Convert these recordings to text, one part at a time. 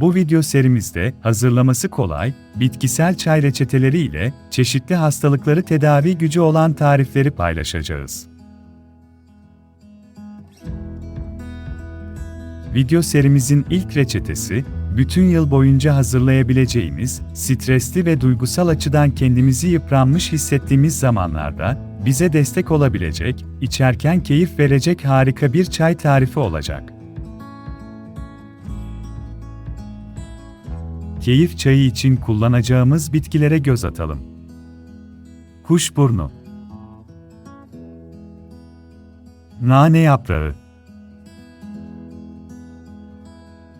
Bu video serimizde hazırlaması kolay, bitkisel çay reçeteleri ile çeşitli hastalıkları tedavi gücü olan tarifleri paylaşacağız. Video serimizin ilk reçetesi, bütün yıl boyunca hazırlayabileceğimiz, stresli ve duygusal açıdan kendimizi yıpranmış hissettiğimiz zamanlarda bize destek olabilecek, içerken keyif verecek harika bir çay tarifi olacak. Keyif çayı için kullanacağımız bitkilere göz atalım. Kuşburnu. Nane yaprağı.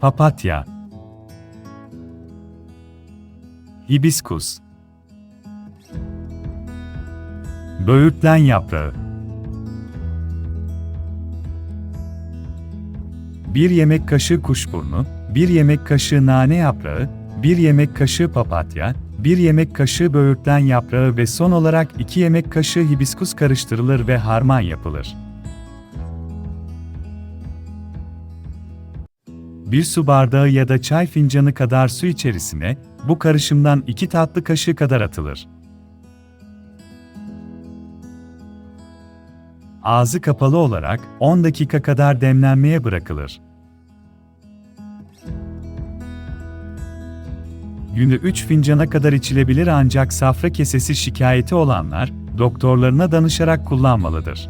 Papatya. Hibiskus. Böğürtlen yaprağı. 1 yemek kaşığı kuşburnu, 1 yemek kaşığı nane yaprağı, 1 yemek kaşığı papatya, 1 yemek kaşığı böğürtlen yaprağı ve son olarak 2 yemek kaşığı hibiskus karıştırılır ve harman yapılır. Bir su bardağı ya da çay fincanı kadar su içerisine bu karışımdan 2 tatlı kaşığı kadar atılır. Ağzı kapalı olarak 10 dakika kadar demlenmeye bırakılır. Günde 3 fincana kadar içilebilir ancak safra kesesi şikayeti olanlar doktorlarına danışarak kullanmalıdır.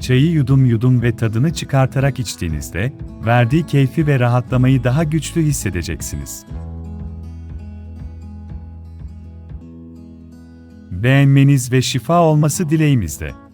Çayı yudum yudum ve tadını çıkartarak içtiğinizde, verdiği keyfi ve rahatlamayı daha güçlü hissedeceksiniz. Beğenmeniz ve şifa olması dileğimizde.